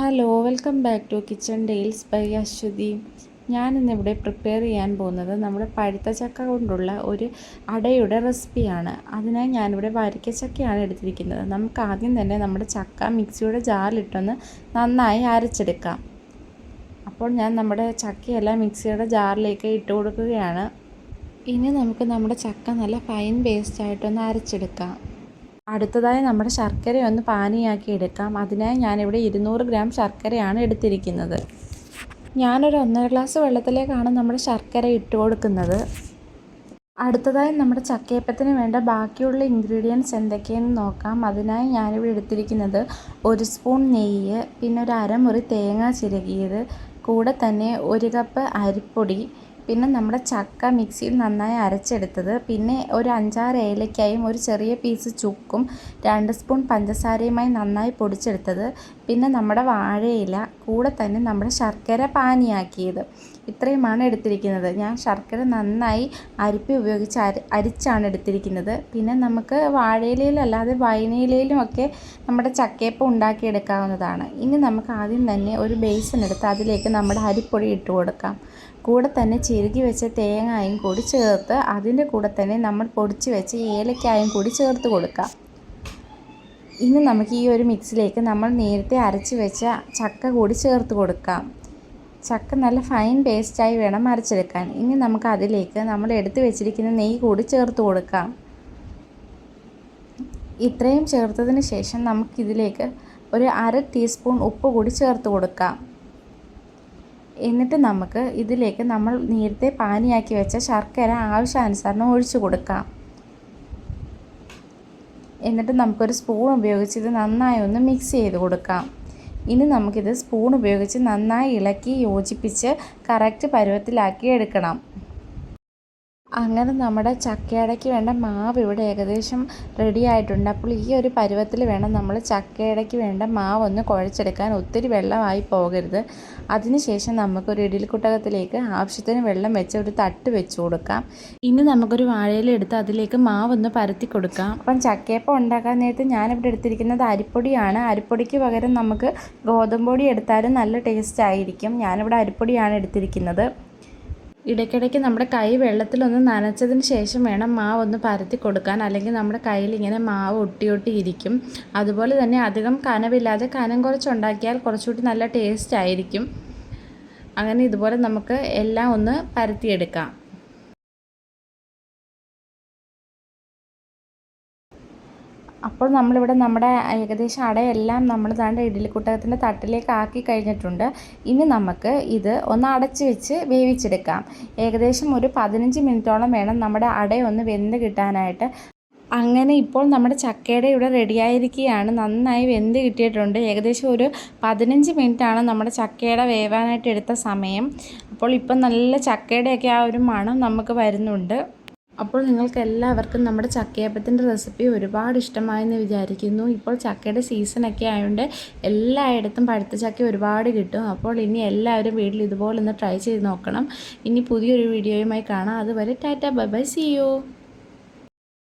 Hello welcome back to kitchen tales by Aswathy ഞാനിന്നിവിടെ prepare ചെയ്യാൻ പോകുന്നത് നമ്മുടെ പഴുത്ത ചക്ക കൊണ്ടുള്ള ഒരു അടയുടെ റെസിപ്പിയാണ് അതിനായി ഞാനിവിടെ വരിക്കച്ചക്കയാണ് എടുത്തിരിക്കുന്നത്. നമുക്ക് ആദ്യം തന്നെ നമ്മുടെ ചക്ക മിക്സിയുടെ ജാറിലിട്ടൊന്ന് നന്നായി അരച്ചെടുക്കാം. അപ്പോൾ ഞാൻ നമ്മുടെ ചക്കയെല്ലാം മിക്സിയുടെ ജാറിലേക്ക് ഇട്ട് കൊടുക്കുകയാണ്. ഇനി നമുക്ക് നമ്മുടെ ചക്ക നല്ല ഫൈൻ പേസ്റ്റായിട്ടൊന്ന് അരച്ചെടുക്കാം. അടുത്തതായി നമ്മുടെ ശർക്കര ഒന്ന് പാനിയാക്കി എടുക്കാം. അതിനായി ഞാനിവിടെ ഇരുന്നൂറ് ഗ്രാം ശർക്കരയാണ് എടുത്തിരിക്കുന്നത്. ഞാനൊരു ഒന്നര ഗ്ലാസ് വെള്ളത്തിലേക്കാണ് നമ്മുടെ ശർക്കര ഇട്ട് കൊടുക്കുന്നത്. അടുത്തതായി നമ്മുടെ ചക്കയപ്പത്തിന് വേണ്ട ബാക്കിയുള്ള ഇൻഗ്രീഡിയൻസ് എന്തൊക്കെയെന്ന് നോക്കാം. അതിനായി ഞാനിവിടെ എടുത്തിരിക്കുന്നത് ഒരു സ്പൂൺ നെയ്യ് പിന്നെ ഒരു അരമുറി തേങ്ങ ചിരകിയത് കൂടെ തന്നെ ഒരു കപ്പ് അരിപ്പൊടി പിന്നെ നമ്മുടെ ചക്ക മിക്സിയിൽ നന്നായി അരച്ചെടുത്തത്. പിന്നെ ഒരു അഞ്ചാറ് ഏലക്കായും ഒരു ചെറിയ പീസ് ചുക്കും രണ്ട് സ്പൂൺ പഞ്ചസാരയുമായി നന്നായി പൊടിച്ചെടുത്തത്. പിന്നെ നമ്മുടെ വാഴയില കൂടെ തന്നെ നമ്മുടെ ശർക്കര പാനിയാക്കിയത്. ഇത്രയുമാണ് എടുത്തിരിക്കുന്നത്. ഞാൻ ശർക്കര നന്നായി അരിപ്പി ഉപയോഗിച്ച് അരി അരിച്ചാണ് എടുത്തിരിക്കുന്നത്. പിന്നെ നമുക്ക് വാഴയിലയിലല്ലാതെ വൈനയിലയിലുമൊക്കെ നമ്മുടെ ചക്കയപ്പം ഉണ്ടാക്കിയെടുക്കാവുന്നതാണ്. ഇനി നമുക്ക് ആദ്യം തന്നെ ഒരു ബേസിനെടുത്ത് അതിലേക്ക് നമ്മുടെ അരിപ്പൊടി ഇട്ട് കൊടുക്കാം. കൂടെ തന്നെ ചിരുകി വെച്ച തേങ്ങായും കൂടി ചേർത്ത് അതിന്റെ കൂടെ തന്നെ നമ്മൾ പൊടിച്ച് വെച്ച് ഏലക്കായും കൂടി ചേർത്ത് കൊടുക്കാം. ഇനി നമുക്ക് ഈ ഒരു മിക്സിലേക്ക് നമ്മൾ നേരത്തെ അരച്ച് വെച്ച ചക്ക കൂടി ചേർത്ത് കൊടുക്കാം. ചക്ക നല്ല ഫൈൻ പേസ്റ്റായി വേണം അരച്ചെടുക്കാൻ. ഇനി നമുക്ക് അതിലേക്ക് നമ്മൾ എടുത്ത് വെച്ചിരിക്കുന്ന നെയ്യ് കൂടി ചേർത്ത് കൊടുക്കാം. ഇത്രയും ചേർത്തതിന് ശേഷം നമുക്കിതിലേക്ക് ഒരു അര ടീസ്പൂൺ ഉപ്പ് കൂടി ചേർത്ത് കൊടുക്കാം. എന്നിട്ട് നമുക്ക് ഇതിലേക്ക് നമ്മൾ നേരത്തെ പാനിയാക്കി വെച്ച ശർക്കര ആവശ്യാനുസരണം ഒഴിച്ചു കൊടുക്കാം. എന്നിട്ട് നമുക്കൊരു സ്പൂൺ ഉപയോഗിച്ച് ഇത് നന്നായി ഒന്ന് മിക്സ് ചെയ്ത് കൊടുക്കാം. ഇനി നമുക്കിത് സ്പൂൺ ഉപയോഗിച്ച് നന്നായി ഇളക്കി യോജിപ്പിച്ച് കറക്റ്റ് പരുവത്തിലാക്കി എടുക്കണം. അങ്ങനെ നമ്മുടെ ചക്കയടയ്ക്ക് വേണ്ട മാവ് ഇവിടെ ഏകദേശം റെഡി ആയിട്ടുണ്ട്. അപ്പോൾ ഈ ഒരു പരുവത്തിൽ വേണം നമ്മൾ ചക്കയടയ്ക്ക് വേണ്ട മാവ് ഒന്ന് കുഴച്ചെടുക്കാൻ. ഒത്തിരി വെള്ളമായി പോകരുത്. അതിനുശേഷം നമുക്കൊരു ഇഡലിക്കുട്ടകത്തിലേക്ക് ആവശ്യത്തിന് വെള്ളം വെച്ച് ഒരു തട്ട് വെച്ച് കൊടുക്കാം. ഇനി നമുക്കൊരു വാഴയില എടുത്ത് അതിലേക്ക് മാവൊന്ന് പരത്തി കൊടുക്കാം. അപ്പം ചക്കയപ്പം ഉണ്ടാക്കാൻ നേരത്ത് ഞാനിവിടെ എടുത്തിരിക്കുന്നത് അരിപ്പൊടിയാണ്. അരിപ്പൊടിക്ക് പകരം നമുക്ക് ഗോതമ്പൊടി എടുത്താലും നല്ല ടേസ്റ്റ് ആയിരിക്കും. ഞാനിവിടെ അരിപ്പൊടിയാണ് എടുത്തിരിക്കുന്നത്. ഇടയ്ക്കിടയ്ക്ക് നമ്മുടെ കൈ വെള്ളത്തിലൊന്ന് നനച്ചതിന് ശേഷം വേണം മാവ് ഒന്ന് പരത്തി കൊടുക്കാൻ. അല്ലെങ്കിൽ നമ്മുടെ കയ്യിൽ ഇങ്ങനെ മാവ് ഒട്ടി ഒട്ടി ഇരിക്കും. അതുപോലെ തന്നെ അധികം കനവില്ലാതെ കനം കുറച്ചുണ്ടാക്കിയാൽ കുറച്ചുകൂടി നല്ല ടേസ്റ്റ് ആയിരിക്കും. അങ്ങനെ ഇതുപോലെ നമുക്ക് എല്ലാം ഒന്ന് പരത്തിയെടുക്കാം. അപ്പോൾ നമ്മളിവിടെ നമ്മുടെ ഏകദേശം അടയെല്ലാം നമ്മൾ താണ്ട് ഇഡ്ഡലിക്കുട്ടകത്തിന്റെ തട്ടിലേക്ക് ആക്കി കഴിഞ്ഞിട്ടുണ്ട്. ഇനി നമുക്ക് ഇത് ഒന്ന് അടച്ച് വെച്ച് വേവിച്ചെടുക്കാം. ഏകദേശം ഒരു പതിനഞ്ച് മിനിറ്റോളം വേണം നമ്മുടെ അടയൊന്ന് വെന്ത് കിട്ടാനായിട്ട്. അങ്ങനെ ഇപ്പോൾ നമ്മുടെ ചക്കയുടെ ഇവിടെ റെഡിയായിരിക്കുകയാണ്. നന്നായി വെന്ത് കിട്ടിയിട്ടുണ്ട്. ഏകദേശം ഒരു പതിനഞ്ച് മിനിറ്റാണ് നമ്മുടെ ചക്കയുടെ വേവാനായിട്ട് എടുത്ത സമയം. അപ്പോൾ ഇപ്പം നല്ല ചക്കയുടെയൊക്കെ ആ ഒരു മണം നമുക്ക് വരുന്നുണ്ട്. അപ്പോൾ നിങ്ങൾക്ക് എല്ലാവർക്കും നമ്മുടെ ചക്കയപ്പത്തിന്റെ റെസിപ്പി ഒരുപാട് ഇഷ്ടമായെന്ന് വിചാരിക്കുന്നു. ഇപ്പോൾ ചക്കയുടെ സീസണൊക്കെ ആയതുകൊണ്ട് എല്ലായിടത്തും പഴുത്ത ചക്ക ഒരുപാട് കിട്ടും. അപ്പോൾ ഇനി എല്ലാവരും വീട്ടിൽ ഇതുപോലെ ഒന്ന് ട്രൈ ചെയ്ത് നോക്കണം. ഇനി പുതിയൊരു വീഡിയോയുമായി കാണാം. അതുവരെ tata bye bye see you.